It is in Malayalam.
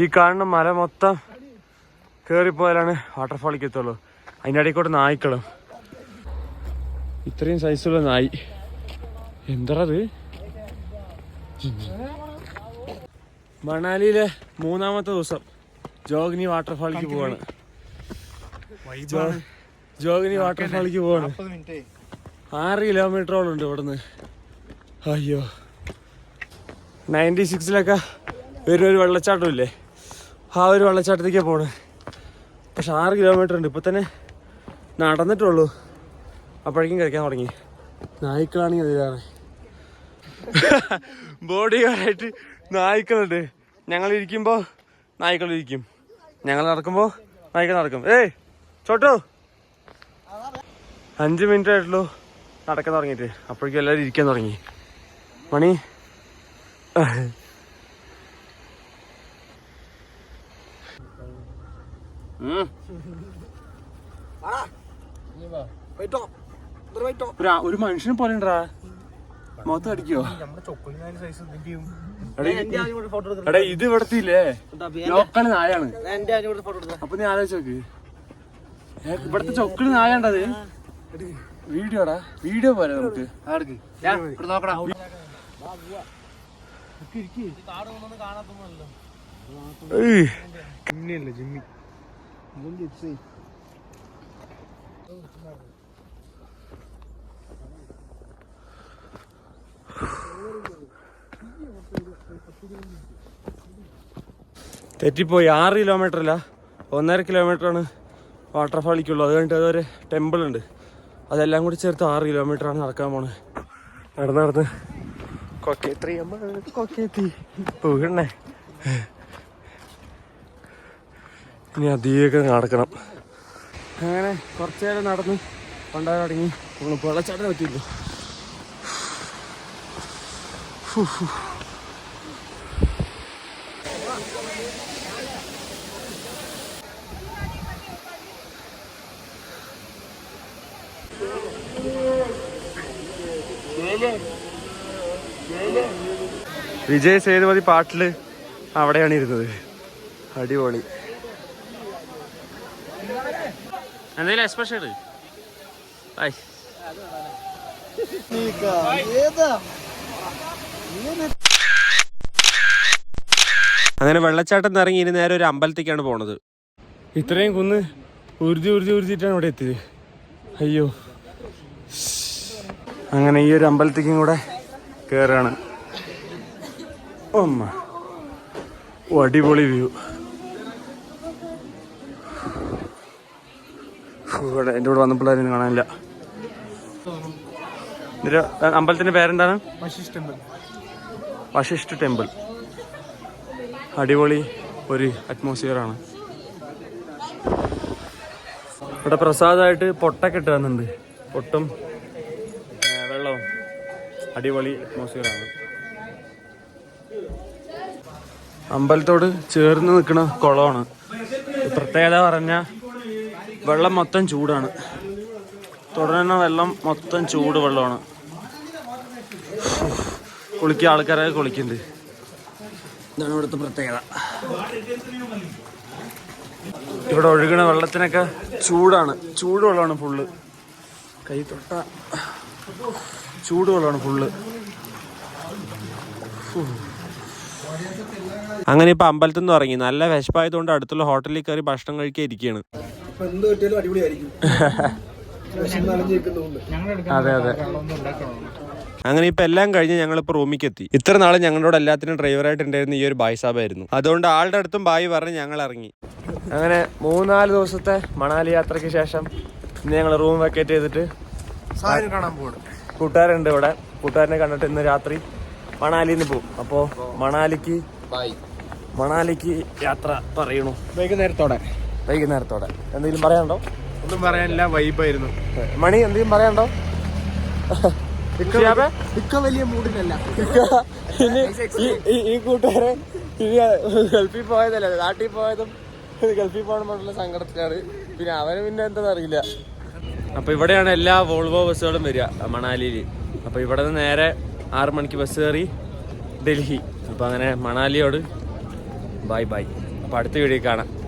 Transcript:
ഈ കാണുന്ന മല മൊത്തം കയറിപ്പോയാലാണ് വാട്ടർഫാളിലേക്ക് എത്തുള്ളൂ. അതിന്റെ ഇടയിൽ കൂടെ നായ്ക്കളും. ഇത്രയും സൈസുള്ള നായി. എന്താ അത് മണാലിയിലെ മൂന്നാമത്തെ ദിവസം ജോഗിനി വാട്ടർഫാളിലേക്ക് പോവാണ്. ജോഗിനി വാട്ടർഫാളിലേക്ക് പോവാണ്. ആറ് കിലോമീറ്ററോളം ഉണ്ട് ഇവിടുന്ന്. അയ്യോ. നയന്റി സിക്സിലൊക്കെ വരുന്ന ഒരു വെള്ളച്ചാട്ടം ഇല്ലേ ആ ഒരു വെള്ളച്ചാട്ടത്തേക്കാണ് പോണേ. പക്ഷെ ആറ് കിലോമീറ്റർ ഉണ്ട്. ഇപ്പൊ തന്നെ നടന്നിട്ടുള്ളൂ. അപ്പോഴേക്കും കഴിക്കാൻ തുടങ്ങി. നായ്ക്കളാണെങ്കിൽ അതിലാണ് ബോഡി ഗാർഡായിട്ട് നായ്ക്കളുണ്ട്. ഞങ്ങൾ ഇരിക്കുമ്പോൾ നായ്ക്കൾ ഇരിക്കും. ഞങ്ങൾ നടക്കുമ്പോൾ നായ്ക്കൾ നടക്കും. ഏയ് ചോട്ടോ. അഞ്ച് മിനിറ്റ് ആയിട്ടുള്ളൂ നടക്കാൻ തുടങ്ങിയിട്ട്. അപ്പോഴേക്കും എല്ലാവരും ഇരിക്കാൻ തുടങ്ങി. മണി. ഒരു മനുഷ്യനെ പോലെ ഉണ്ടാ മൊത്തം അടിക്കോ? എടാ ഇത് ഇവിടത്തെ ഇല്ലേ ലോക്കൽ നായാണ്. അപ്പൊ നീ ആലോചിച്ച് നോക്ക്. ഇവിടത്തെ ചൊക്കിളി നായണ്ടത് വീഡിയോടാ വീഡിയോ പോലെ നമുക്ക്. ആർക്ക് നോക്കടാ. ഏയ്. തെറ്റിപ്പോയി ആറ് കിലോമീറ്റർ അല്ല ഒന്നര കിലോമീറ്റർ ആണ് വാട്ടർഫാളിക്കുള്ളൂ അത് കഴിഞ്ഞിട്ട് അതൊരു ടെമ്പിൾ ഉണ്ട്. അതെല്ലാം കൂടി ചേർത്ത് ആറ് കിലോമീറ്റർ ആണ് നടക്കാൻ പോണത് നടന്ന് നടന്ന് കൊക്കേത്രി. അമ്മ കൊക്കേത്തി പോകണേ. ഇനി അധികം നടക്കണം. അങ്ങനെ കുറച്ചു നേരം നടന്ന് കൊണ്ടാൻ തുടങ്ങി നമ്മൾ വെള്ളച്ചാട്ടം പറ്റിയില്ല വിജയ് സേതുപതി പാട്ടിൽ അവിടെയാണ് ഇരുന്നത്. അടിപൊളി. എന്തെങ്കിലും എക്സ്പ്രഷൻ അങ്ങനെ വെള്ളച്ചാട്ടം ഇറങ്ങി ഇനി നേരെ ഒരു അമ്പലത്തേക്കാണ് പോണത്. ഇത്രയും കുന്ന് ഉരുതി ഉരുതി ഉരുതിയിട്ടാണ് ഇവിടെ എത്തിയത്. അയ്യോ. അങ്ങനെ ഈ ഒരു അമ്പലത്തേക്കും കൂടെ കയറാണ് ഒമ്മ അടിപൊളി വ്യൂ ഇവിടെ എന്റെ കൂടെ വന്നപ്പോൾ ആരും കാണാനില്ല. അമ്പലത്തിന്റെ പേരെന്താണ്? വശിഷ്ഠ ടെമ്പിൾ. അടിപൊളി ഒരു അറ്റ്മോസ്ഫിയർ ആണ്. ഇവിടെ പ്രസാദമായിട്ട് പൊട്ടൊക്കെ ഇട്ട് തന്നുണ്ട് പൊട്ടും വെള്ളവും. അടിപൊളി അറ്റ്മോസ്ഫിയർ ആണ്. അമ്പലത്തോട് ചേർന്ന് നിൽക്കുന്ന കുളമാണ്. പ്രത്യേകത പറഞ്ഞ വെള്ളം മൊത്തം ചൂടാണ്. തുടരുന്ന വെള്ളം മൊത്തം ചൂട് വെള്ളമാണ്. കുളിക്കുക ആൾക്കാരെ കുളിക്കുന്നുണ്ട്. ഇതാണ് ഇവിടുത്തെ പ്രത്യേകത. ഇവിടെ ഒഴുകുന്ന വെള്ളത്തിനൊക്കെ ചൂടാണ്. ചൂട് വെള്ളമാണ് ഫുള്ള്. കൈ തൊട്ട. ചൂട് വെള്ളമാണ് ഫുള്ള്. അങ്ങനെ ഇപ്പൊ അമ്പലത്തിൽ നിന്ന് ഇറങ്ങി. നല്ല വിശപ്പായതുകൊണ്ട് അടുത്തുള്ള ഹോട്ടലിൽ കയറി ഭക്ഷണം കഴിക്കാൻ ഇരിക്കുകയാണ്. ഇപ്പൊ എന്ത് കിട്ടിയാലും അടിപൊളിയായിരിക്കും. വിഷം നനഞ്ഞിരിക്കുന്നതുകൊണ്ട് അതെ അതെ. അങ്ങനെ ഇപ്പൊ എല്ലാം കഴിഞ്ഞ് ഞങ്ങളിപ്പോ റൂമിലേക്ക് എത്തി ഇത്ര നാളെ ഞങ്ങളോട് എല്ലാത്തിനും ഡ്രൈവറായിട്ട് ഉണ്ടായിരുന്ന ഈ ഒരു ബായ് സാബായിരുന്നു. അതുകൊണ്ട് ആളുടെ അടുത്തും ബായി പറഞ്ഞ് ഞങ്ങൾ ഇറങ്ങി അങ്ങനെ മൂന്നാൽ ദിവസത്തെ മണാലി യാത്രയ്ക്ക് ശേഷം ഇന്ന് ഞങ്ങൾ റൂം വെക്കേറ്റ് ചെയ്തിട്ട് സാധനം കാണാൻ പോവാണ്. കൂട്ടുകാരുണ്ട് ഇവിടെ. കൂട്ടുകാരനെ കണ്ടിട്ട് ഇന്ന് രാത്രി മണാലിയിൽ നിന്ന് പോകും അപ്പോ മണാലിക്ക് മണാലിക്ക് യാത്ര പറയണു. വൈകുന്നേരത്തോടെ. വൈകുന്നേരത്തോടെ. എന്തെങ്കിലും പറയാനുണ്ടോ? ഒന്നും പറയാനില്ല വൈബായിരുന്നു. മണി എന്തെങ്കിലും പറയാനുണ്ടോ? ഷിയാബേ? ഇക്ക വലിയ മൂഡിലല്ല. ഇനി ഈ- കൂട്ടുകാരെ ഇനി ഗൾഫിൽ പോയതല്ലേ? നാട്ടിൽ പോയതും ഗൾഫിൽ പോകണമെന്നുള്ള സങ്കടത്തിലാണ്. പിന്നെ അവന് പിന്നെ എന്താ അറിയില്ല. അപ്പൊ ഇവിടെയാണ് എല്ലാ വോൾവോ ബസ്സുകളും വരിക മണാലിയിൽ. അപ്പൊ ഇവിടെ നിന്ന് നേരെ ആറ് മണിക്ക് ബസ് കയറി ഡൽഹി. അപ്പൊ അങ്ങനെ മണാലിയോട് ബൈ ബൈ. അപ്പൊ അടുത്ത വീഡിയോ കാണാം.